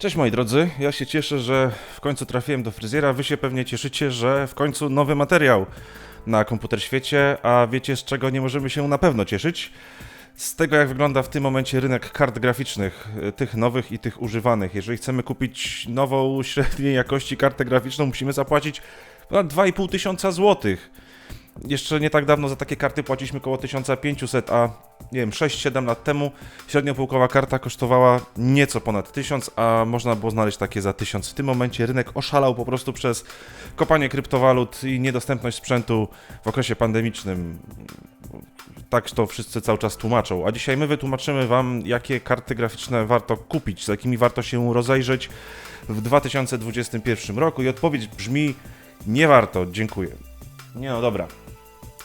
Cześć moi drodzy, ja się cieszę, że w końcu trafiłem do fryzjera. Wy się pewnie cieszycie, że w końcu nowy materiał na komputer świecie, a wiecie z czego nie możemy się na pewno cieszyć? Z tego jak wygląda w tym momencie rynek kart graficznych, y, tych nowych i tych używanych. Jeżeli chcemy kupić nową średniej jakości kartę graficzną, musimy zapłacić ponad 2,5 tysiąca złotych. Jeszcze nie tak dawno za takie karty płaciliśmy około 1500, a nie wiem, 6-7 lat temu średniopółkowa karta kosztowała nieco ponad 1000, a można było znaleźć takie za 1000. W tym momencie rynek oszalał po prostu przez kopanie kryptowalut i niedostępność sprzętu w okresie pandemicznym. Tak to wszyscy cały czas tłumaczą. A dzisiaj my wytłumaczymy Wam, jakie karty graficzne warto kupić, z jakimi warto się rozejrzeć w 2021 roku. I odpowiedź brzmi: nie warto, dziękuję. Nie no, dobra.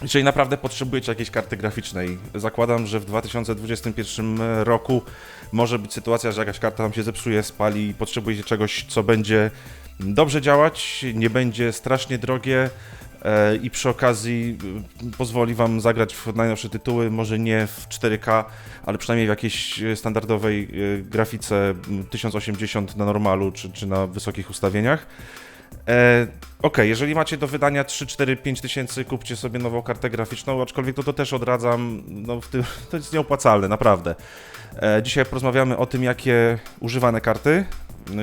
Jeżeli naprawdę potrzebujecie jakiejś karty graficznej, zakładam, że w 2021 roku może być sytuacja, że jakaś karta Wam się zepsuje, spali i potrzebujecie czegoś, co będzie dobrze działać, nie będzie strasznie drogie e, i przy okazji e, pozwoli Wam zagrać w najnowsze tytuły, może nie w 4K, ale przynajmniej w jakiejś standardowej e, grafice m, 1080 na normalu czy, czy na wysokich ustawieniach. E, ok, jeżeli macie do wydania 3, 4, 5 tysięcy, kupcie sobie nową kartę graficzną, aczkolwiek to, to też odradzam, no w tym, to jest nieopłacalne, naprawdę. E, dzisiaj porozmawiamy o tym, jakie używane karty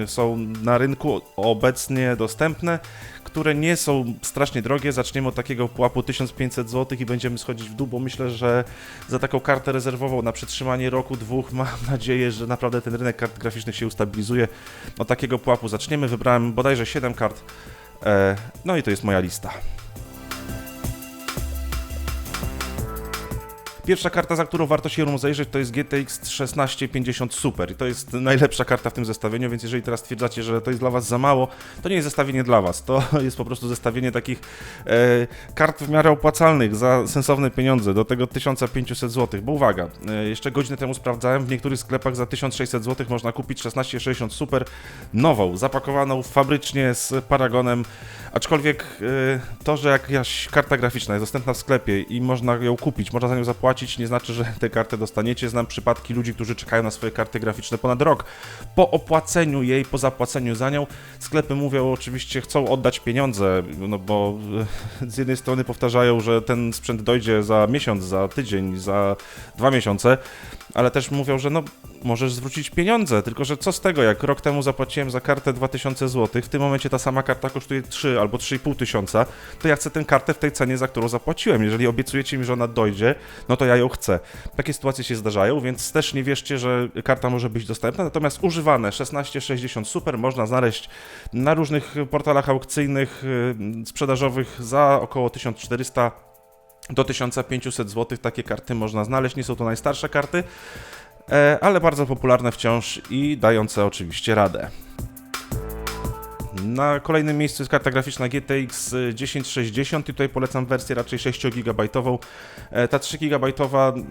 y, są na rynku obecnie dostępne, które nie są strasznie drogie. Zaczniemy od takiego pułapu 1500 zł i będziemy schodzić w dół, bo myślę, że za taką kartę rezerwową na przetrzymanie roku, dwóch mam nadzieję, że naprawdę ten rynek kart graficznych się ustabilizuje. Od takiego pułapu zaczniemy. Wybrałem bodajże 7 kart. E, no i to jest moja lista. Pierwsza karta, za którą warto się rozejrzeć, to jest GTX 1650 Super. I to jest najlepsza karta w tym zestawieniu, więc jeżeli teraz stwierdzacie, że to jest dla Was za mało, to nie jest zestawienie dla Was. To jest po prostu zestawienie takich e, kart w miarę opłacalnych za sensowne pieniądze, do tego 1500 zł. Bo uwaga, e, jeszcze godzinę temu sprawdzałem, w niektórych sklepach za 1600 zł można kupić 1660 Super nową, zapakowaną fabrycznie z paragonem. Aczkolwiek e, to, że jakaś karta graficzna jest dostępna w sklepie i można ją kupić, można za nią zapłacić, nie znaczy, że tę kartę dostaniecie. Znam przypadki ludzi, którzy czekają na swoje karty graficzne ponad rok. Po opłaceniu jej, po zapłaceniu za nią, sklepy mówią oczywiście, chcą oddać pieniądze, no bo e, z jednej strony powtarzają, że ten sprzęt dojdzie za miesiąc, za tydzień, za dwa miesiące, ale też mówią, że no możesz zwrócić pieniądze, tylko że co z tego, jak rok temu zapłaciłem za kartę 2000 zł, w tym momencie ta sama karta kosztuje 3 albo 3,5 tysiąca, to ja chcę tę kartę w tej cenie, za którą zapłaciłem. Jeżeli obiecujecie mi, że ona dojdzie, no to ja ją chcę. Takie sytuacje się zdarzają, więc też nie wierzcie, że karta może być dostępna, natomiast używane 1660 Super można znaleźć na różnych portalach aukcyjnych, yy, sprzedażowych za około 1400 do 1500 zł takie karty można znaleźć. Nie są to najstarsze karty, e, ale bardzo popularne wciąż i dające oczywiście radę. Na kolejnym miejscu jest karta graficzna GTX 1060 i tutaj polecam wersję raczej 6 GB. E, Ta 3 GB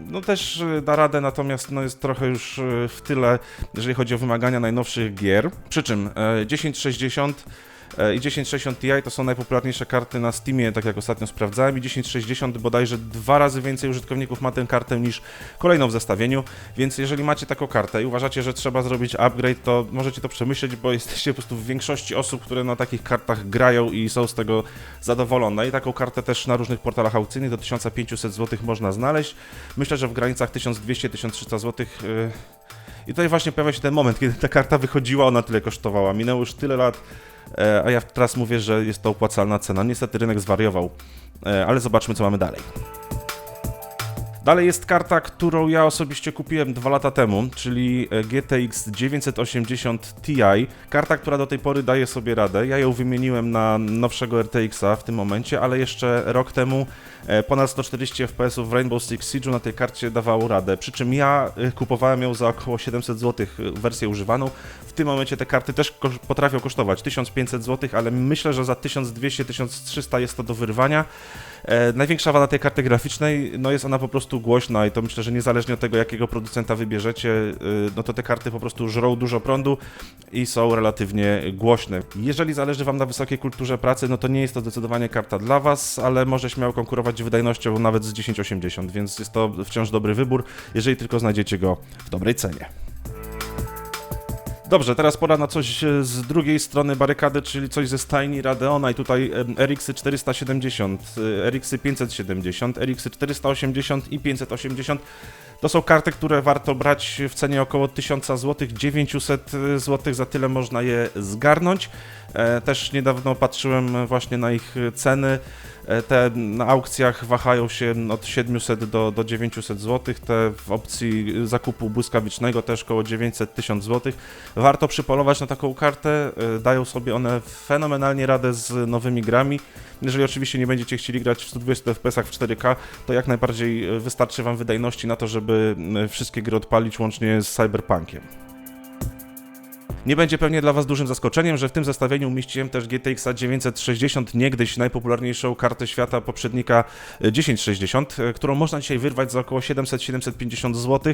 no też e, da radę, natomiast no jest trochę już w tyle, jeżeli chodzi o wymagania najnowszych gier. Przy czym e, 1060 e, i 1060 Ti to są najpopularniejsze karty na Steamie, tak jak ostatnio sprawdzałem i 1060 bodajże dwa razy więcej użytkowników ma tę kartę niż kolejną w zestawieniu, więc jeżeli macie taką kartę i uważacie, że trzeba zrobić upgrade, to możecie to przemyśleć, bo jesteście po prostu w większości osób, które na takich kartach grają i są z tego zadowolone i taką kartę też na różnych portalach aukcyjnych do 1500 zł można znaleźć. Myślę, że w granicach 1200-1300 zł yy, i tutaj właśnie pojawia się ten moment, kiedy ta karta wychodziła, ona tyle kosztowała. Minęło już tyle lat, e, a ja teraz mówię, że jest to opłacalna cena. Niestety rynek zwariował, e, ale zobaczmy, co mamy dalej. Dalej jest karta, którą ja osobiście kupiłem dwa lata temu, czyli e, GTX 980 Ti. Karta, która do tej pory daje sobie radę. Ja ją wymieniłem na nowszego RTX-a w tym momencie, ale jeszcze rok temu e, ponad 140 FPS w Rainbow Six Siege'u na tej karcie dawało radę. Przy czym ja e, kupowałem ją za około 700 zł wersję używaną. W tym momencie te karty też potrafią kosztować 1500 zł, ale myślę, że za 1200-1300 jest to do wyrwania. Największa wada tej karty graficznej, no jest ona po prostu głośna i to myślę, że niezależnie od tego, jakiego producenta wybierzecie, y, no to te karty po prostu żrą dużo prądu i są relatywnie głośne. Jeżeli zależy Wam na wysokiej kulturze pracy, no to nie jest to zdecydowanie karta dla Was, ale może śmiało konkurować wydajnością nawet z 1080, więc jest to wciąż dobry wybór, jeżeli tylko znajdziecie go w dobrej cenie. Dobrze, teraz pora na coś e, z drugiej strony barykady, czyli coś ze stajni Radeona i tutaj e, RX 470, e, RX 570, RX 480 i 580. To są karty, które warto brać w cenie około 1000 zł, 900 zł, za tyle można je zgarnąć. E, Też niedawno patrzyłem właśnie na ich ceny. E, Te na aukcjach wahają się od 700 do, do 900 zł, te w opcji zakupu błyskawicznego też około 900-1000 zł. Warto przypolować na taką kartę, e, dają sobie one fenomenalnie radę z nowymi grami. Jeżeli oczywiście nie będziecie chcieli grać w 120 fps w 4K, to jak najbardziej e, wystarczy Wam wydajności na to, żeby wszystkie gry odpalić łącznie z Cyberpunkiem. Nie będzie pewnie dla Was dużym zaskoczeniem, że w tym zestawieniu umieściłem też GTX 960, niegdyś najpopularniejszą kartę świata poprzednika e, 1060, e, którą można dzisiaj wyrwać za około 700-750 zł.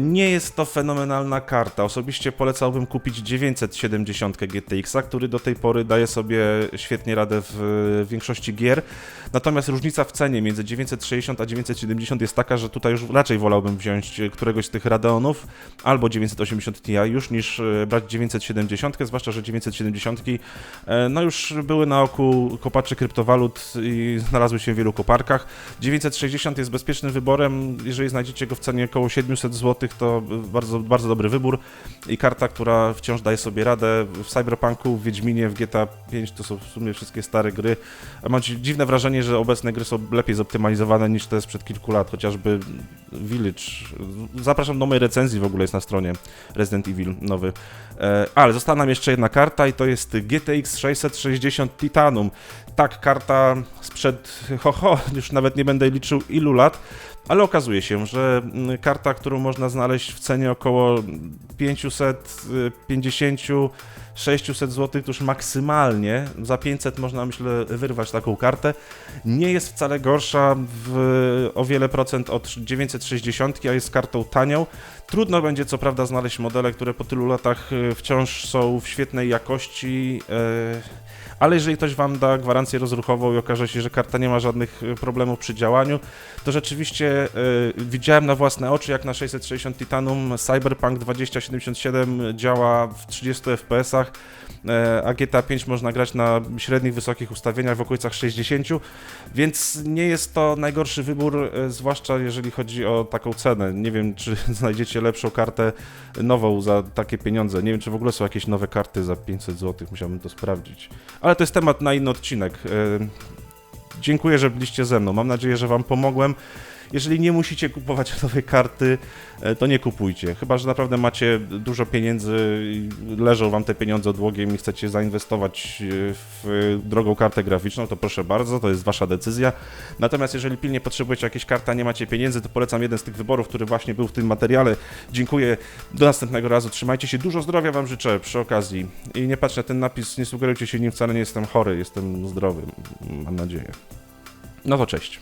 Nie jest to fenomenalna karta. Osobiście polecałbym kupić 970 GTX, który do tej pory daje sobie świetnie radę w e, większości gier. Natomiast różnica w cenie między 960 a 970 jest taka, że tutaj już raczej wolałbym wziąć któregoś z tych Radeonów albo 980 Ti już niż e, brać 970, zwłaszcza, że 970 e, no już były na oku kopaczy kryptowalut i znalazły się w wielu koparkach. 960 jest bezpiecznym wyborem, jeżeli znajdziecie go w cenie około 700 zł, to bardzo, bardzo dobry wybór i karta, która wciąż daje sobie radę w Cyberpunku, w Wiedźminie, w GTA 5 to są w sumie wszystkie stare gry. Mam dzi- dziwne wrażenie, że obecne gry są lepiej zoptymalizowane niż te sprzed kilku lat, chociażby Village. Zapraszam do mojej recenzji, w ogóle jest na stronie Resident Evil nowy. E, Ale została nam jeszcze jedna karta i to jest GTX 660 Titanum. Tak, karta sprzed, ho, ho, już nawet nie będę liczył ilu lat, ale okazuje się, że mm, karta, którą można znaleźć w cenie około 550 600 zł, już maksymalnie za 500 można myślę wyrwać taką kartę. Nie jest wcale gorsza w o wiele procent od 960, a jest kartą tanią. Trudno będzie co prawda znaleźć modele, które po tylu latach e, wciąż są w świetnej jakości. e, ale jeżeli ktoś Wam da gwarancję rozruchową i okaże się, że karta nie ma żadnych e, problemów przy działaniu, to rzeczywiście e, widziałem na własne oczy, jak na 660 Titanum Cyberpunk 2077 działa w 30 FPS-ach, e, a GTA 5 można grać na średnich, wysokich ustawieniach w okolicach 60, więc nie jest to najgorszy wybór, e, zwłaszcza jeżeli chodzi o taką cenę. Nie wiem, czy znajdziecie lepszą kartę nową za takie pieniądze. Nie wiem, czy w ogóle są jakieś nowe karty za 500 zł, musiałbym to sprawdzić. Ale to jest temat na inny odcinek. E, Dziękuję, że byliście ze mną. Mam nadzieję, że Wam pomogłem. Jeżeli nie musicie kupować nowej karty, e, to nie kupujcie. Chyba, że naprawdę macie dużo pieniędzy, leżą Wam te pieniądze odłogiem i chcecie zainwestować e, w drogą kartę graficzną, to proszę bardzo, to jest Wasza decyzja. Natomiast jeżeli pilnie potrzebujecie jakiejś karty, a nie macie pieniędzy, to polecam jeden z tych wyborów, który właśnie był w tym materiale. Dziękuję. Do następnego razu. Trzymajcie się. Dużo zdrowia Wam życzę przy okazji. I nie patrzcie na ten napis, nie sugerujcie się nim, wcale nie jestem chory, jestem zdrowy. Mam nadzieję. No to cześć.